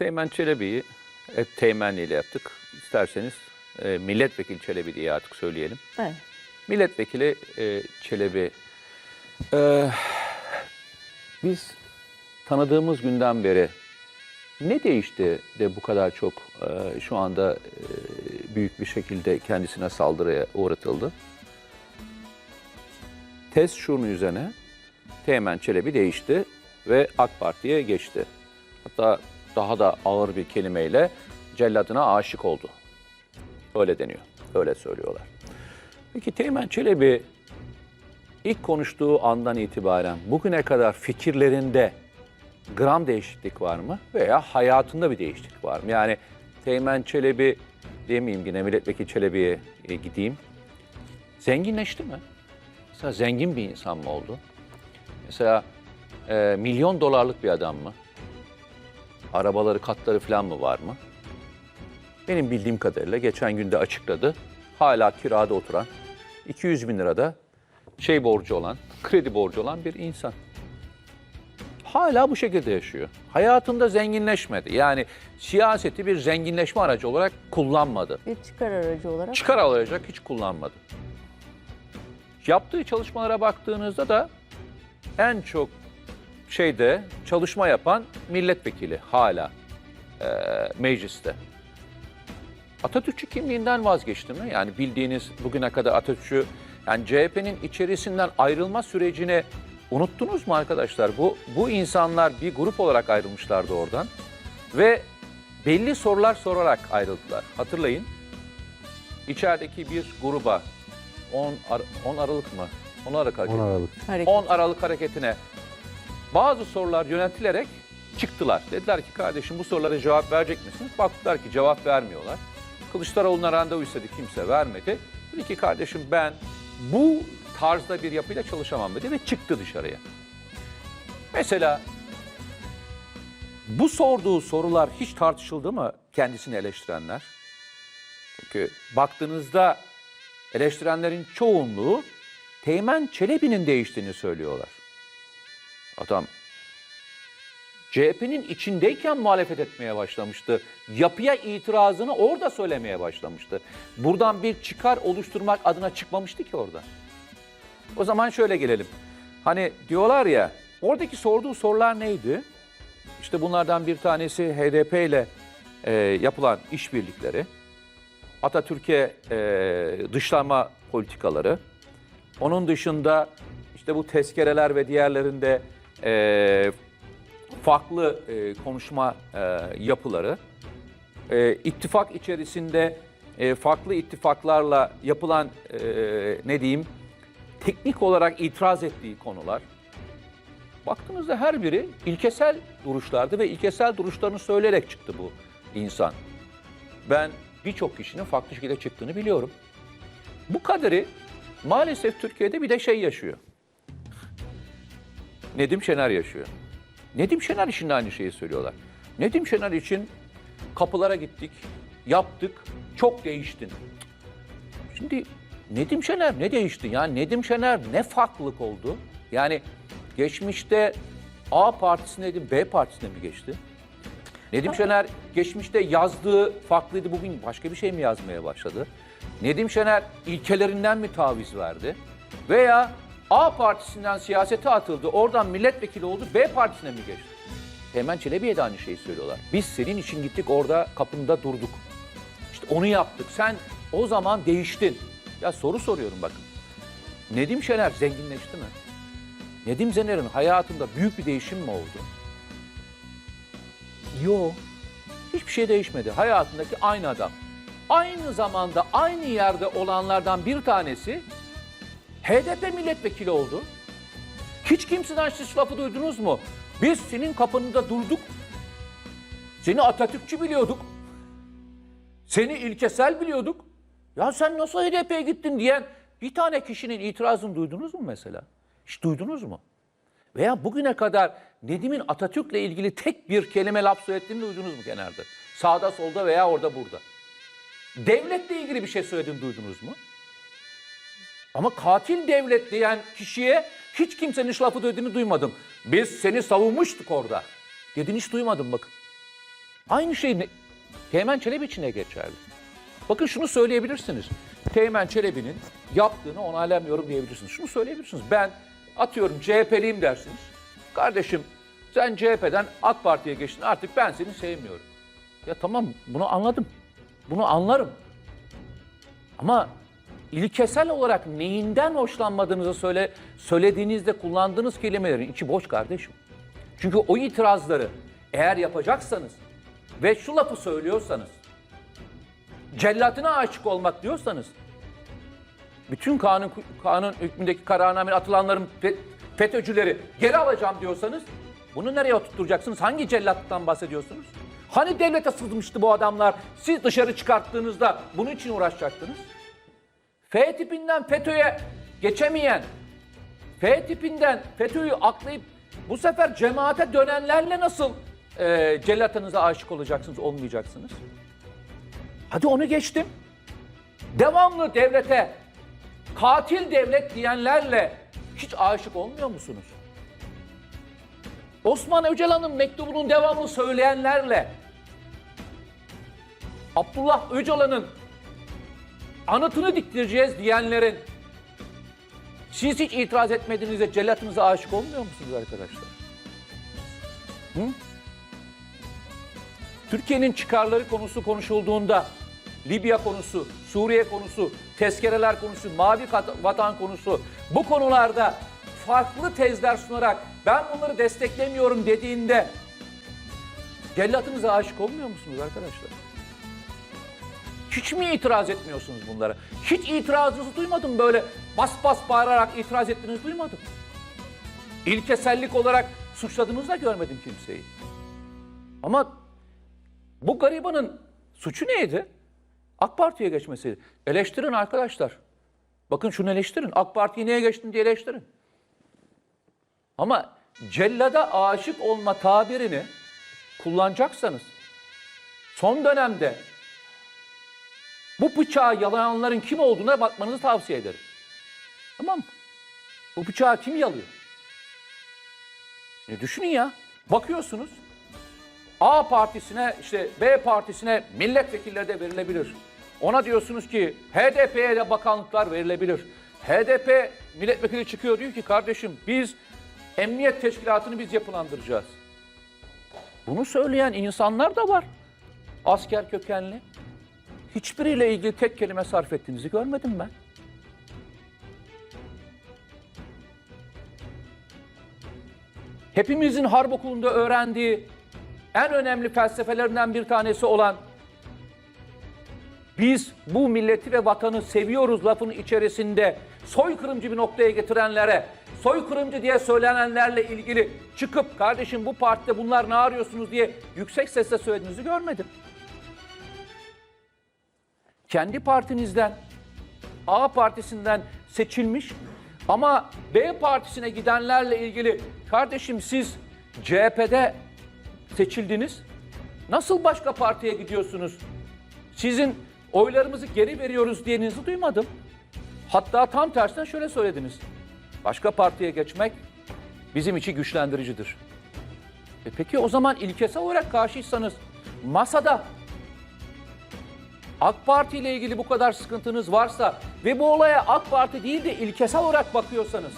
Teğmen Çelebi'yi hep Teğmenli ile yaptık. İsterseniz e, Milletvekili Çelebi diye artık söyleyelim. Evet. Milletvekili e, Çelebi, e, biz tanıdığımız günden beri ne değişti de bu kadar çok e, şu anda e, büyük bir şekilde kendisine saldırıya uğratıldı? Tez şunun üzerine Teğmen Çelebi değişti ve AK Parti'ye geçti. Hatta daha da ağır bir kelimeyle celladına aşık oldu. Öyle deniyor, öyle söylüyorlar. Peki Teğmen Çelebi ilk konuştuğu andan itibaren bugüne kadar fikirlerinde gram değişiklik var mı? Veya hayatında bir değişiklik var mı? Yani Teğmen Çelebi demeyeyim yine milletvekili Çelebi'ye e, gideyim. Zenginleşti mi? Mesela zengin bir insan mı oldu? Mesela e, milyon dolarlık bir adam mı? Arabaları, katları falan mı var mı? Benim bildiğim kadarıyla geçen günde açıkladı. Hala kirada oturan, 200 bin lirada şey borcu olan, kredi borcu olan bir insan. Hala bu şekilde yaşıyor. Hayatında zenginleşmedi. Yani siyaseti bir zenginleşme aracı olarak kullanmadı. Bir çıkar aracı olarak. Çıkar alacak hiç kullanmadı. Yaptığı çalışmalara baktığınızda da en çok şeyde çalışma yapan milletvekili hala e, mecliste. Atatürkçü kimliğinden vazgeçti mi? Yani bildiğiniz bugüne kadar Atatürk'ü yani CHP'nin içerisinden ayrılma sürecini unuttunuz mu arkadaşlar? Bu bu insanlar bir grup olarak ayrılmışlardı oradan ve belli sorular sorarak ayrıldılar. Hatırlayın. İçerideki bir gruba 10 Ar- 10 Aralık mı? 10 Aralık hareketi. 10 Aralık. Hareket. 10 Aralık hareketine bazı sorular yöneltilerek çıktılar. Dediler ki kardeşim bu sorulara cevap verecek misiniz? Baktılar ki cevap vermiyorlar. Kılıçdaroğlu'na randevu istedi kimse vermedi. Dedi ki kardeşim ben bu tarzda bir yapıyla çalışamam dedi ve çıktı dışarıya. Mesela bu sorduğu sorular hiç tartışıldı mı kendisini eleştirenler? Çünkü baktığınızda eleştirenlerin çoğunluğu Teğmen Çelebi'nin değiştiğini söylüyorlar. Adam CHP'nin içindeyken muhalefet etmeye başlamıştı. Yapıya itirazını orada söylemeye başlamıştı. Buradan bir çıkar oluşturmak adına çıkmamıştı ki orada. O zaman şöyle gelelim. Hani diyorlar ya oradaki sorduğu sorular neydi? İşte bunlardan bir tanesi HDP ile e, yapılan işbirlikleri, Atatürk'e e, dışlanma politikaları, onun dışında işte bu tezkereler ve diğerlerinde e, farklı e, konuşma e, yapıları, e, ittifak içerisinde e, farklı ittifaklarla yapılan e, ne diyeyim teknik olarak itiraz ettiği konular. Baktığınızda her biri ilkesel duruşlardı ve ilkesel duruşlarını söyleyerek çıktı bu insan. Ben birçok kişinin farklı şekilde çıktığını biliyorum. Bu kaderi maalesef Türkiye'de bir de şey yaşıyor. Nedim Şener yaşıyor. Nedim Şener için de aynı şeyi söylüyorlar. Nedim Şener için kapılara gittik, yaptık, çok değiştin. Şimdi Nedim Şener ne değişti? Yani Nedim Şener ne farklılık oldu? Yani geçmişte A partisindeydi, B partisine mi geçti? Nedim Şener geçmişte yazdığı farklıydı, bugün başka bir şey mi yazmaya başladı? Nedim Şener ilkelerinden mi taviz verdi? Veya A partisinden siyasete atıldı, oradan milletvekili oldu, B partisine mi geçti? Teğmen Çelebi'ye de aynı şeyi söylüyorlar. Biz senin için gittik orada kapında durduk. İşte onu yaptık. Sen o zaman değiştin. Ya soru soruyorum bakın. Nedim Şener zenginleşti mi? Nedim Şener'in hayatında büyük bir değişim mi oldu? Yok. Hiçbir şey değişmedi. Hayatındaki aynı adam. Aynı zamanda aynı yerde olanlardan bir tanesi HDP milletvekili oldu. Hiç kimseden siz lafı duydunuz mu? Biz senin kapında durduk. Seni Atatürkçü biliyorduk. Seni ilkesel biliyorduk. Ya sen nasıl HDP'ye gittin diyen bir tane kişinin itirazını duydunuz mu mesela? Hiç duydunuz mu? Veya bugüne kadar Nedim'in Atatürk'le ilgili tek bir kelime laf söylediğini duydunuz mu kenarda? Sağda solda veya orada burada. Devletle ilgili bir şey söylediğini duydunuz mu? Ama katil devlet diyen kişiye hiç kimsenin hiç lafı dediğini duymadım. Biz seni savunmuştuk orada. Dediğini hiç duymadım bakın. Aynı şey ne- Teğmen Çelebi için geçerli. Bakın şunu söyleyebilirsiniz. Teğmen Çelebi'nin yaptığını onaylamıyorum diyebilirsiniz. Şunu söyleyebilirsiniz. Ben atıyorum CHP'liyim dersiniz. Kardeşim sen CHP'den AK Parti'ye geçtin artık ben seni sevmiyorum. Ya tamam bunu anladım. Bunu anlarım. Ama ilkesel olarak neyinden hoşlanmadığınızı söyle, söylediğinizde kullandığınız kelimelerin içi boş kardeşim. Çünkü o itirazları eğer yapacaksanız ve şu lafı söylüyorsanız, cellatına aşık olmak diyorsanız, bütün kanun, kanun hükmündeki kararnameye atılanların fe- FETÖ'cüleri geri alacağım diyorsanız, bunu nereye oturtacaksınız? Hangi cellatlıktan bahsediyorsunuz? Hani devlete sızmıştı bu adamlar? Siz dışarı çıkarttığınızda bunun için uğraşacaktınız. F tipinden FETÖ'ye geçemeyen, F tipinden FETÖ'yü aklayıp bu sefer cemaate dönenlerle nasıl e, cellatınıza aşık olacaksınız, olmayacaksınız? Hadi onu geçtim. Devamlı devlete, katil devlet diyenlerle hiç aşık olmuyor musunuz? Osman Öcalan'ın mektubunun devamlı söyleyenlerle, Abdullah Öcalan'ın anıtını diktireceğiz diyenlerin siz hiç itiraz etmediğinizde cellatınıza aşık olmuyor musunuz arkadaşlar? Hı? Türkiye'nin çıkarları konusu konuşulduğunda Libya konusu, Suriye konusu, tezkereler konusu, mavi vatan konusu bu konularda farklı tezler sunarak ben bunları desteklemiyorum dediğinde cellatınıza aşık olmuyor musunuz arkadaşlar? Hiç mi itiraz etmiyorsunuz bunlara? Hiç itirazınızı duymadım böyle bas bas bağırarak itiraz ettiğinizi duymadım. İlkesellik olarak suçladığınızı da görmedim kimseyi. Ama bu garibanın suçu neydi? AK Parti'ye geçmesiydi. Eleştirin arkadaşlar. Bakın şunu eleştirin. AK Parti'ye niye geçtin diye eleştirin. Ama cellada aşık olma tabirini kullanacaksanız son dönemde bu bıçağı yalayanların kim olduğuna bakmanızı tavsiye ederim. Tamam mı? Bu bıçağı kim yalıyor? Şimdi düşünün ya. Bakıyorsunuz. A partisine işte B partisine milletvekilleri de verilebilir. Ona diyorsunuz ki HDP'ye de bakanlıklar verilebilir. HDP milletvekili çıkıyor diyor ki kardeşim biz emniyet teşkilatını biz yapılandıracağız. Bunu söyleyen insanlar da var. Asker kökenli. Hiçbiriyle ilgili tek kelime sarf ettiğinizi görmedim ben. Hepimizin harp okulunda öğrendiği en önemli felsefelerinden bir tanesi olan biz bu milleti ve vatanı seviyoruz lafının içerisinde soykırımcı bir noktaya getirenlere, soykırımcı diye söylenenlerle ilgili çıkıp kardeşim bu partide bunlar ne arıyorsunuz diye yüksek sesle söylediğinizi görmedim. Kendi partinizden, A partisinden seçilmiş ama B partisine gidenlerle ilgili kardeşim siz CHP'de seçildiniz. Nasıl başka partiye gidiyorsunuz? Sizin oylarımızı geri veriyoruz diyenizi duymadım. Hatta tam tersine şöyle söylediniz. Başka partiye geçmek bizim için güçlendiricidir. E peki o zaman ilkesel olarak karşıysanız masada AK Parti ile ilgili bu kadar sıkıntınız varsa ve bu olaya AK Parti değil de ilkesel olarak bakıyorsanız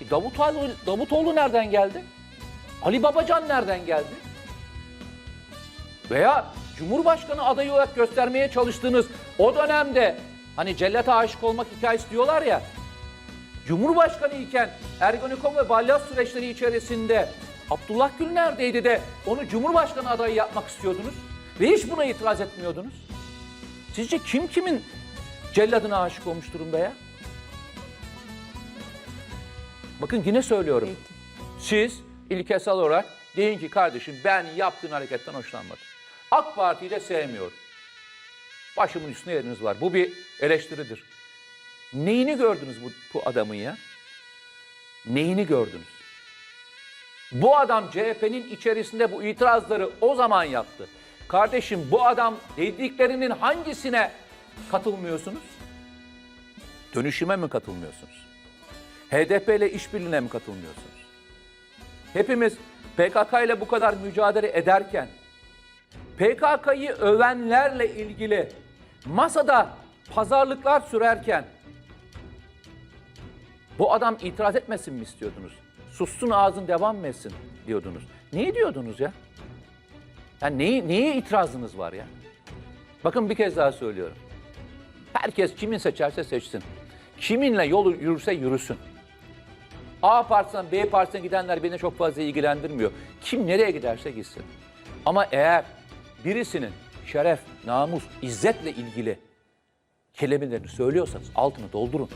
e Davutoğlu, Davutoğlu nereden geldi? Ali Babacan nereden geldi? Veya Cumhurbaşkanı adayı olarak göstermeye çalıştığınız o dönemde hani cellata aşık olmak hikayesi diyorlar ya Cumhurbaşkanı iken Ergenekon ve Ballas süreçleri içerisinde Abdullah Gül neredeydi de onu Cumhurbaşkanı adayı yapmak istiyordunuz ve hiç buna itiraz etmiyordunuz. Sizce kim kimin celladına aşık olmuş durumda ya? Bakın yine söylüyorum. Siz ilkesel olarak deyin ki kardeşim ben yaptığın hareketten hoşlanmadım. AK Parti'yi de sevmiyorum. Başımın üstünde yeriniz var. Bu bir eleştiridir. Neyini gördünüz bu, bu adamın ya? Neyini gördünüz? Bu adam CHP'nin içerisinde bu itirazları o zaman yaptı. Kardeşim bu adam dediklerinin hangisine katılmıyorsunuz? Dönüşüme mi katılmıyorsunuz? HDP ile işbirliğine mi katılmıyorsunuz? Hepimiz PKK ile bu kadar mücadele ederken PKK'yı övenlerle ilgili masada pazarlıklar sürerken bu adam itiraz etmesin mi istiyordunuz? Sussun ağzın devam mı etsin diyordunuz. Niye diyordunuz ya? Yani neyi, neye itirazınız var ya? Bakın bir kez daha söylüyorum. Herkes kimin seçerse seçsin. Kiminle yol yürürse yürüsün. A partisinden B partisine gidenler beni çok fazla ilgilendirmiyor. Kim nereye giderse gitsin. Ama eğer birisinin şeref, namus, izzetle ilgili kelimelerini söylüyorsanız altını doldurun.